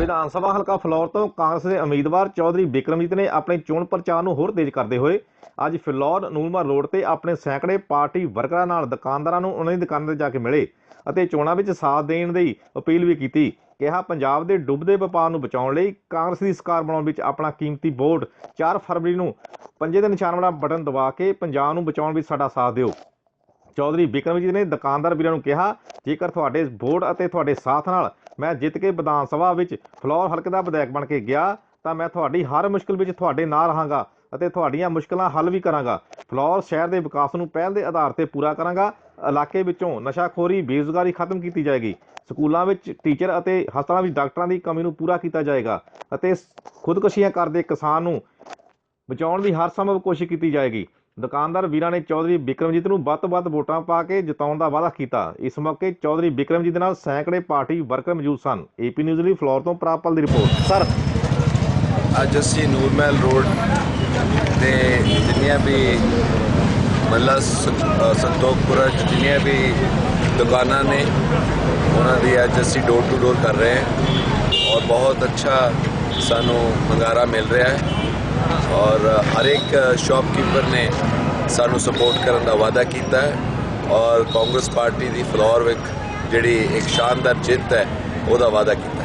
ਵਿਧਾਨ ਸਭਾ ਹਲਕਾ ਫਲੌਰ ਤੋਂ ਕਾਂਗਰਸ ਦੇ ਉਮੀਦਵਾਰ ਚੌਧਰੀ ਬਿਕਰਮਜੀਤ ਨੇ ਆਪਣੇ ਚੋਣ ਪ੍ਰਚਾਰ ਨੂੰ ਹੋਰ ਤੇਜ਼ ਕਰਦੇ ਹੋਏ ਅੱਜ ਫਿਲੌਰ ਨੂਰਮਾ ਰੋਡ ਤੇ ਆਪਣੇ ਸੈਂਕੜੇ ਪਾਰਟੀ ਵਰਕਰਾਂ ਨਾਲ ਦੁਕਾਨਦਾਰਾਂ ਨੂੰ ਉਹਨਾਂ ਦੀ ਦੁਕਾਨਾਂ ਤੇ ਜਾ ਕੇ ਮਿਲੇ ਅਤੇ ਚੋਣਾਂ ਵਿੱਚ ਸਾਥ ਦੇਣ ਦੀ ਅਪੀਲ ਵੀ ਕੀਤੀ। ਕਿਹਾ, ਪੰਜਾਬ ਦੇ ਡੁੱਬਦੇ ਵਪਾਰ ਨੂੰ ਬਚਾਉਣ ਲਈ ਕਾਂਗਰਸ ਦੀ ਸਰਕਾਰ ਬਣਾਉਣ ਵਿੱਚ ਆਪਣਾ ਕੀਮਤੀ ਵੋਟ 4 ਫਰਵਰੀ ਨੂੰ ਪੰਜੇ ਦੇ ਨਿਸ਼ਾਨ ਵਾਲਾ ਬਟਨ ਦਬਾ ਕੇ ਪੰਜਾਬ ਨੂੰ ਬਚਾਉਣ ਵਿੱਚ ਸਾਡਾ ਸਾਥ ਦਿਓ। ਚੌਧਰੀ ਬਿਕਰਮਜੀਤ ਨੇ ਦੁਕਾਨਦਾਰ ਵੀਰਾਂ ਨੂੰ ਕਿਹਾ, ਜੇਕਰ ਤੁਹਾਡੇ ਵੋਟ ਅਤੇ ਤੁਹਾਡੇ ਸਾਥ ਨਾਲ ਮੈਂ ਜਿੱਤ ਕੇ ਵਿਧਾਨ ਸਭਾ ਵਿੱਚ ਫਲੋਰ ਹਲਕੇ ਦਾ ਵਿਧਾਇਕ ਬਣ ਕੇ ਗਿਆ, ਤਾਂ ਮੈਂ ਤੁਹਾਡੀ ਹਰ ਮੁਸ਼ਕਲ ਵਿੱਚ ਤੁਹਾਡੇ ਨਾਲ ਰਹਾਂਗਾ ਅਤੇ ਤੁਹਾਡੀਆਂ ਮੁਸ਼ਕਲਾਂ ਹੱਲ ਵੀ ਕਰਾਂਗਾ। ਫਲੋਰ ਸ਼ਹਿਰ ਦੇ ਵਿਕਾਸ ਨੂੰ ਪਹਿਲ ਦੇ ਆਧਾਰ ਤੇ ਪੂਰਾ ਕਰਾਂਗਾ। ਇਲਾਕੇ ਵਿੱਚੋਂ ਨਸ਼ਾਖੋਰੀ, ਬੇਰੁਜ਼ਗਾਰੀ ਖਤਮ ਕੀਤੀ ਜਾਏਗੀ। ਸਕੂਲਾਂ ਵਿੱਚ ਟੀਚਰ ਅਤੇ ਹਸਪਤਾਲਾਂ ਵਿੱਚ ਡਾਕਟਰਾਂ ਦੀ ਕਮੀ ਨੂੰ ਪੂਰਾ ਕੀਤਾ ਜਾਏਗਾ ਅਤੇ ਖੁਦਕੁਸ਼ੀਆਂ ਕਰਦੇ ਕਿਸਾਨ ਨੂੰ ਬਚਾਉਣ ਦੀ ਹਰ ਸੰਭਵ ਕੋਸ਼ਿਸ਼ ਕੀਤੀ ਜਾਏਗੀ। ਦੁਕਾਨਦਾਰ ਵੀਰਾਂ ਨੇ ਚੌਧਰੀ ਬਿਕਰਮਜੀਤ ਨੂੰ ਵੱਧ ਤੋਂ ਵੱਧ ਵੋਟਾਂ ਪਾ ਕੇ ਜਿਤਾਉਣ ਦਾ ਵਾਅਦਾ ਕੀਤਾ। ਇਸ ਮੌਕੇ ਚੌਧਰੀ ਬਿਕਰਮਜੀਤ ਨਾਲ ਸੈਂਕੜੇ ਪਾਰਟੀ ਵਰਕਰ ਮੌਜੂਦ ਸਨ। ਏਪੀ ਨਿਊਜ਼ ਲਈ ਫਲੋਰ ਤੋਂ ਪ੍ਰਾਪਲ ਦੀ ਰਿਪੋਰਟ। ਸਰ। ਅੱਜ ਅਸੀਂ ਨੂਰਮਹਿਲ ਰੋਡ ਤੇ ਜਿੰਨੀਆਂ ਵੀ ਮੱਲਾ ਸੰਤੋਖਪੁਰਾ 'ਚ ਜਿੰਨੀਆਂ ਵੀ ਦੁਕਾਨਾਂ ਨੇ ਉਹਨਾਂ ਦੀ ਅੱਜ ਅਸੀਂ ਡੋਰ ਟੂ ਡੋਰ ਕਰ ਰਹੇ ਹਾਂ। ਔਰ ਬਹੁਤ ਅੱਛਾ ਸਾਨੂੰ ਹੰਗਾਰਾ ਮਿਲ ਰਿਹਾ ਹੈ। ਔਰ ਹਰ ਇੱਕ ਸ਼ਾਪਕੀਪਰ ਨੇ ਸਾਨੂੰ ਸਪੋਰਟ ਕਰਨ ਦਾ ਵਾਅਦਾ ਕੀਤਾ ਹੈ ਔਰ ਕਾਂਗਰਸ ਪਾਰਟੀ ਦੀ ਫਲੋਰ ਵਿੱਚ ਜਿਹੜੀ ਇੱਕ ਸ਼ਾਨਦਾਰ ਜਿੱਤ ਹੈ, ਉਹਦਾ ਵਾਅਦਾ ਕੀਤਾ।